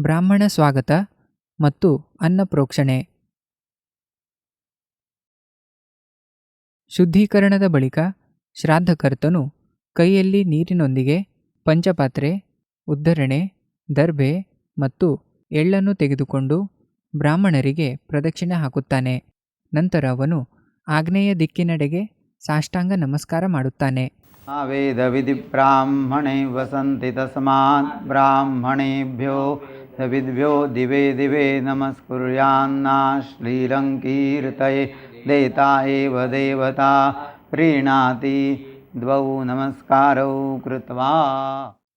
ಬ್ರಾಹ್ಮಣ ಸ್ವಾಗತ ಮತ್ತು ಅನ್ನಪ್ರೋಕ್ಷಣೆ ಶುದ್ಧೀಕರಣದ ಬಳಿಕ ಶ್ರಾದ್ದಕರ್ತನು ಕೈಯಲ್ಲಿ ನೀರಿನೊಂದಿಗೆ ಪಂಚಪಾತ್ರೆ, ಉದ್ಧರಣೆ, ದರ್ಭೆ ಮತ್ತು ಎಳ್ಳನ್ನು ತೆಗೆದುಕೊಂಡು ಬ್ರಾಹ್ಮಣರಿಗೆ ಪ್ರದಕ್ಷಿಣೆ ಹಾಕುತ್ತಾನೆ. ನಂತರ ಅವನು ಆಗ್ನೇಯ ದಿಕ್ಕಿನೆಡೆಗೆ ಸಾಷ್ಟಾಂಗ ನಮಸ್ಕಾರ ಮಾಡುತ್ತಾನೆ. ಆವೇದ ವಿಧಿ ಬ್ರಾಹ್ಮಣೇ ವಸಂತಿ ತಸ್ಮಾತ್ ಬ್ರಾಹ್ಮಣೇಭ್ಯೋ सविद्भ्यो दिवे दिवे नमस्कुर्यान्ना श्रीरङ्कीर्तये देता एव देवता प्रीणाति द्वौ नमस्कारौ कृत्वा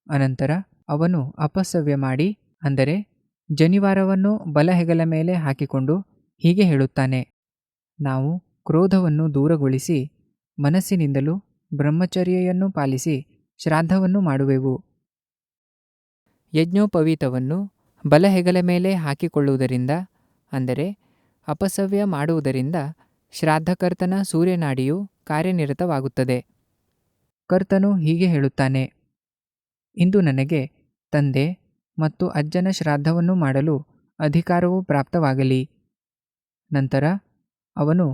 ಅನಂತರ ಅವನು ಅಪಸವ್ಯ ಮಾಡಿ ಅಂದರೆ ಜನಿವಾರವನ್ನು ಬಲಹೆಗಲ ಮೇಲೆ ಹಾಕಿಕೊಂಡು ಹೀಗೆ ಹೇಳುತ್ತಾನೆ ನಾವು ಕ್ರೋಧವನ್ನು ದೂರಗೊಳಿಸಿ ಮನಸ್ಸಿನಿಂದಲೂ ಬ್ರಹ್ಮಚರ್ಯೆಯನ್ನು ಪಾಲಿಸಿ ಶ್ರಾದ್ದವನ್ನು ಮಾಡುವೆವು ಯಜ್ಞೋಪವೀತವನ್ನು ಬಲಹೆಗಲ ಮೇಲೆ ಹಾಕಿಕೊಳ್ಳುವುದರಿಂದ, ಅಂದರೆ ಅಪಸವ್ಯ ಮಾಡುವುದರಿಂದ ಶ್ರಾದ್ದಕರ್ತನ ಸೂರ್ಯನಾಡಿಯು ಕಾರ್ಯನಿರತವಾಗುತ್ತದೆ. ಕರ್ತನು ಹೀಗೆ ಹೇಳುತ್ತಾನೆ, ಇಂದು ನನಗೆ ತಂದೆ ಮತ್ತು ಅಜ್ಜನ ಶ್ರಾದ್ದವನ್ನು ಮಾಡಲು ಅಧಿಕಾರವು ಪ್ರಾಪ್ತವಾಗಲಿ. ನಂತರ ಅವನು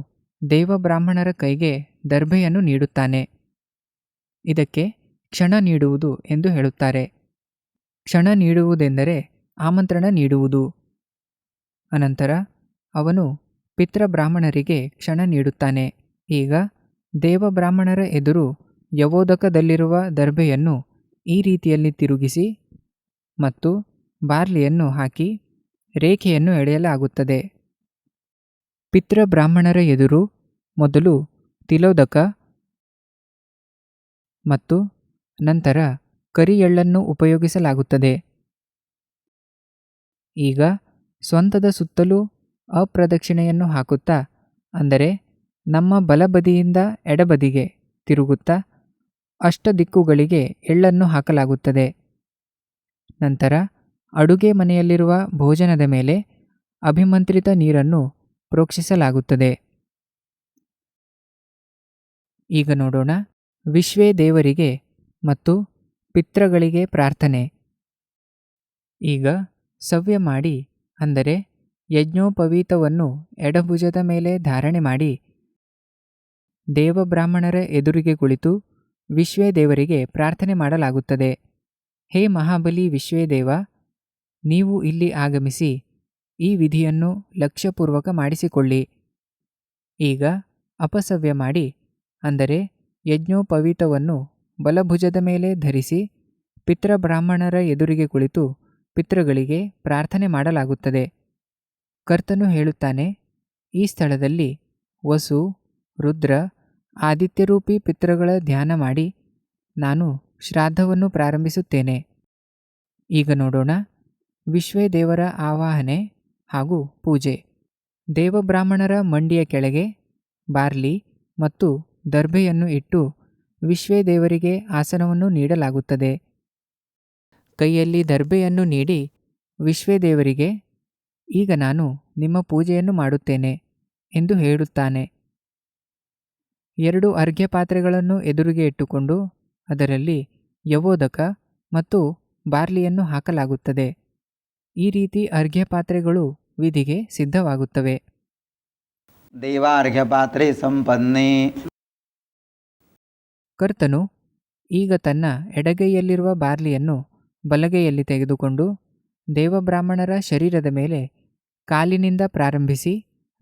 ದೇವಬ್ರಾಹ್ಮಣರ ಕೈಗೆ ದರ್ಭೆಯನ್ನು ನೀಡುತ್ತಾನೆ. ಇದಕ್ಕೆ ಕ್ಷಣ ನೀಡುವುದು ಎಂದು ಹೇಳುತ್ತಾರೆ. ಕ್ಷಣ ನೀಡುವುದೆಂದರೆ ಆಮಂತ್ರಣ ನೀಡುವುದು. ಅನಂತರ ಅವನು ಪಿತೃಬ್ರಾಹ್ಮಣರಿಗೆ ಕ್ಷಣ ನೀಡುತ್ತಾನೆ. ಈಗ ದೇವಬ್ರಾಹ್ಮಣರ ಎದುರು ಯವೋದಕದಲ್ಲಿರುವ ದರ್ಭೆಯನ್ನು ಈ ರೀತಿಯಲ್ಲಿ ತಿರುಗಿಸಿ ಮತ್ತು ಬಾರ್ಲಿಯನ್ನು ಹಾಕಿ ರೇಖೆಯನ್ನು ಎಳೆಯಲಾಗುತ್ತದೆ. ಪಿತೃಬ್ರಾಹ್ಮಣರ ಎದುರು ಮೊದಲು ತಿಲೋದಕ ಮತ್ತು ನಂತರ ಕರಿ ಎಳ್ಳನ್ನು ಉಪಯೋಗಿಸಲಾಗುತ್ತದೆ. ಈಗ ಸ್ವಂತದ ಸುತ್ತಲೂ ಅಪ್ರದಕ್ಷಿಣೆಯನ್ನು ಹಾಕುತ್ತಾ, ಅಂದರೆ ನಮ್ಮ ಬಲಬದಿಯಿಂದ ಎಡಬದಿಗೆ ತಿರುಗುತ್ತಾ ಅಷ್ಟ ದಿಕ್ಕುಗಳಿಗೆ ಎಳ್ಳನ್ನು ಹಾಕಲಾಗುತ್ತದೆ. ನಂತರ ಅಡುಗೆ ಮನೆಯಲ್ಲಿರುವ ಭೋಜನದ ಮೇಲೆ ಅಭಿಮಂತ್ರಿತ ನೀರನ್ನು ಪ್ರೋಕ್ಷಿಸಲಾಗುತ್ತದೆ. ಈಗ ನೋಡೋಣ ವಿಶ್ವೇ ದೇವರಿಗೆ ಮತ್ತು ಪಿತೃಗಳಿಗೆ ಪ್ರಾರ್ಥನೆ. ಈಗ ಸವ್ಯ ಮಾಡಿ, ಅಂದರೆ ಯಜ್ಞೋಪವೀತವನ್ನು ಎಡಭುಜದ ಮೇಲೆ ಧಾರಣೆ ಮಾಡಿ, ದೇವಬ್ರಾಹ್ಮಣರ ಎದುರಿಗೆ ಕುಳಿತು ವಿಶ್ವೇ ದೇವರಿಗೆ ಪ್ರಾರ್ಥನೆ ಮಾಡಲಾಗುತ್ತದೆ. ಹೇ ಮಹಾಬಲಿ ವಿಶ್ವೇ ದೇವ, ನೀವು ಇಲ್ಲಿ ಆಗಮಿಸಿ, ಈ ವಿಧಿಯನ್ನು ಲಕ್ಷ್ಯಪೂರ್ವಕ ಮಾಡಿಸಿಕೊಳ್ಳಿ. ಈಗ ಅಪಸವ್ಯ ಮಾಡಿ, ಅಂದರೆ ಯಜ್ಞೋಪವೀತವನ್ನು ಬಲಭುಜದ ಮೇಲೆ ಧರಿಸಿ, ಪಿತೃಬ್ರಾಹ್ಮಣರ ಎದುರಿಗೆ ಕುಳಿತು ಪಿತೃಗಳಿಗೆ ಪ್ರಾರ್ಥನೆ ಮಾಡಲಾಗುತ್ತದೆ. ಕರ್ತನು ಹೇಳುತ್ತಾನೆ, ಈ ಸ್ಥಳದಲ್ಲಿ ವಸು, ರುದ್ರ, ಆದಿತ್ಯರೂಪಿ ಪಿತೃಗಳ ಧ್ಯಾನ ಮಾಡಿ, ನಾನು ಶ್ರಾದ್ದವನ್ನು ಪ್ರಾರಂಭಿಸುತ್ತೇನೆ. ಈಗ ನೋಡೋಣ, ವಿಶ್ವೇ ದೇವರ ಆವಾಹನೆ ಹಾಗೂ ಪೂಜೆ. ದೇವಬ್ರಾಹ್ಮಣರ ಮಂಡಿಯ ಕೆಳಗೆ ಬಾರ್ಲಿ ಮತ್ತು ದರ್ಭೆಯನ್ನು ಇಟ್ಟು ವಿಶ್ವೇ ದೇವರಿಗೆ ಆಸನವನ್ನು ನೀಡಲಾಗುತ್ತದೆ. ಕೈಯಲ್ಲಿ ದರ್ಬೆಯನ್ನು ನೀಡಿ ವಿಶ್ವೇದೇವರಿಗೆ ಈಗ ನಾನು ನಿಮ್ಮ ಪೂಜೆಯನ್ನು ಮಾಡುತ್ತೇನೆ ಎಂದು ಹೇಳುತ್ತಾನೆ. ಎರಡು ಅರ್ಘ್ಯ ಪಾತ್ರೆಗಳನ್ನು ಎದುರಿಗೆ ಇಟ್ಟುಕೊಂಡು ಅದರಲ್ಲಿ ಯವೋದಕ ಮತ್ತು ಬಾರ್ಲಿಯನ್ನು ಹಾಕಲಾಗುತ್ತದೆ. ಈ ರೀತಿ ಅರ್ಘ್ಯ ಪಾತ್ರೆಗಳು ವಿಧಿಗೆ ಸಿದ್ಧವಾಗುತ್ತವೆ. ದೇವಾರ್ಘ್ಯಪಾತ್ರೆ ಕರ್ತನು ಈಗ ತನ್ನ ಎಡಗೈಯಲ್ಲಿರುವ ಬಾರ್ಲಿಯನ್ನು ಬಲಗೈಯಲ್ಲಿ ತೆಗೆದುಕೊಂಡು ದೇವಬ್ರಾಹ್ಮಣರ ಶರೀರದ ಮೇಲೆ ಕಾಲಿನಿಂದ ಪ್ರಾರಂಭಿಸಿ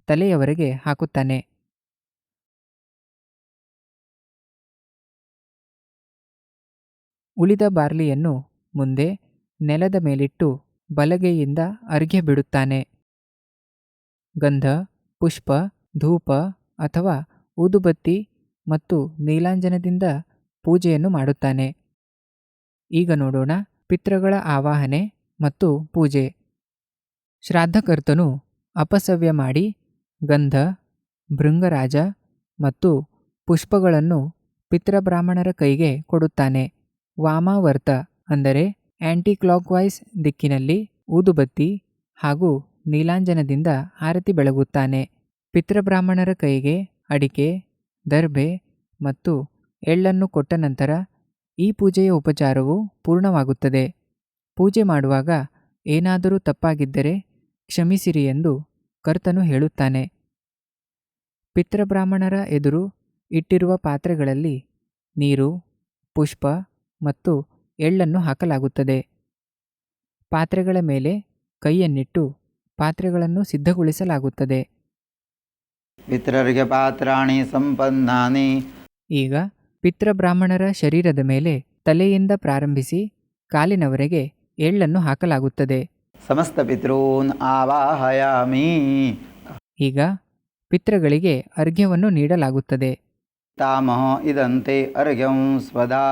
ತಲೆಯವರೆಗೆ ಹಾಕುತ್ತಾನೆ. ಉಳಿದ ಬಾರ್ಲಿಯನ್ನು ಮುಂದೆ ನೆಲದ ಮೇಲಿಟ್ಟು ಬಲಗೈಯಿಂದ ಅರ್ಘ್ಯ ಬಿಡುತ್ತಾನೆ. ಗಂಧ, ಪುಷ್ಪ, ಧೂಪ ಅಥವಾ ಊದುಬತ್ತಿ ಮತ್ತು ನೀಲಾಂಜನದಿಂದ ಪೂಜೆಯನ್ನು ಮಾಡುತ್ತಾನೆ. ಈಗ ನೋಡೋಣ ಪಿತೃಗಳ ಆವಾಹನೆ ಮತ್ತು ಪೂಜೆ. ಶ್ರಾದ್ದಕರ್ತನು ಅಪಸವ್ಯ ಮಾಡಿ ಗಂಧ, ಭೃಂಗರಾಜ ಮತ್ತು ಪುಷ್ಪಗಳನ್ನು ಪಿತೃಬ್ರಾಹ್ಮಣರ ಕೈಗೆ ಕೊಡುತ್ತಾನೆ. ವಾಮಾವರ್ತ ಅಂದರೆ ಆ್ಯಂಟಿ ಕ್ಲಾಕ್ವೈಸ್ ದಿಕ್ಕಿನಲ್ಲಿ ಊದುಬತ್ತಿ ಹಾಗೂ ನೀಲಾಂಜನದಿಂದ ಆರತಿ ಬೆಳಗುತ್ತಾನೆ. ಪಿತೃಬ್ರಾಹ್ಮಣರ ಕೈಗೆ ಅಡಿಕೆ, ದರ್ಭೆ ಮತ್ತು ಎಳ್ಳನ್ನು ಕೊಟ್ಟ ನಂತರ ಈ ಪೂಜೆಯ ಉಪಚಾರವು ಪೂರ್ಣವಾಗುತ್ತದೆ. ಪೂಜೆ ಮಾಡುವಾಗ ಏನಾದರೂ ತಪ್ಪಾಗಿದ್ದರೆ ಕ್ಷಮಿಸಿರಿ ಎಂದು ಕರ್ತನು ಹೇಳುತ್ತಾನೆ. ಪಿತೃಬ್ರಾಹ್ಮಣರ ಎದುರು ಇಟ್ಟಿರುವ ಪಾತ್ರೆಗಳಲ್ಲಿ ನೀರು ಪುಷ್ಪ ಮತ್ತು ಎಳ್ಳನ್ನು ಹಾಕಲಾಗುತ್ತದೆ. ಪಾತ್ರೆಗಳ ಮೇಲೆ ಕೈಯನ್ನಿಟ್ಟು ಪಾತ್ರೆಗಳನ್ನು ಸಿದ್ಧಗೊಳಿಸಲಾಗುತ್ತದೆ. ಪಿತೃರ್ಗೆ ಪಾತ್ರಾಣಿ ಸಂಪನ್ನಾನಿ. ಈಗ ಪಿತೃಬ್ರಾಹ್ಮಣರ ಶರೀರದ ಮೇಲೆ ತಲೆಯಿಂದ ಪ್ರಾರಂಭಿಸಿ ಕಾಲಿನವರೆಗೆ ಎಳ್ಳನ್ನು ಹಾಕಲಾಗುತ್ತದೆ. ಸಮಸ್ತ ಪಿತೃನ್ ಆವಾಹಯಾಮಿ. ಈಗ ಪಿತೃಗಳಿಗೆ ಅರ್ಘ್ಯವನ್ನು ನೀಡಲಾಗುತ್ತದೆ. ತಾಮಹ ಇದಂತೆ ಅರ್ಘ್ಯಂ ಸ್ವದಾ.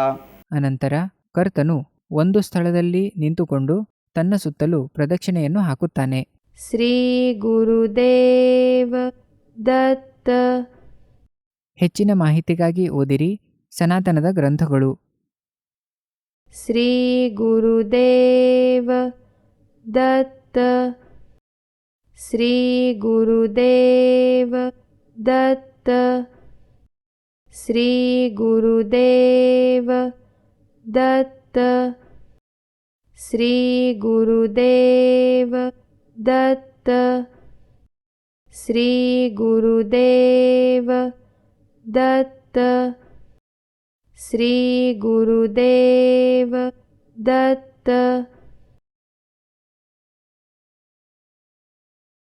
ಅನಂತರ ಕರ್ತನು ಒಂದು ಸ್ಥಳದಲ್ಲಿ ನಿಂತುಕೊಂಡು ತನ್ನ ಸುತ್ತಲೂ ಪ್ರದಕ್ಷಿಣೆಯನ್ನು ಹಾಕುತ್ತಾನೆ. ಶ್ರೀ ಗುರುದೇವ ದತ್ತ. ಹೆಚ್ಚಿನ ಮಾಹಿತಿಗಾಗಿ ಓದಿರಿ. ಸನಾತನದ ಗ್ರಂಥಗಳು. ಶ್ರೀ ಗುರುದೇವ ದತ್ತ, ಶ್ರೀ ಗುರುದೇವ ದತ್ತ, ಶ್ರೀ ಗುರುದೇವ ದತ್ತ, ಶ್ರೀ ಗುರುದೇವ ದತ್ತ, ಶ್ರೀ ಗುರುದೇವ ದತ್ತ. श्रीगुरुदेव दत्त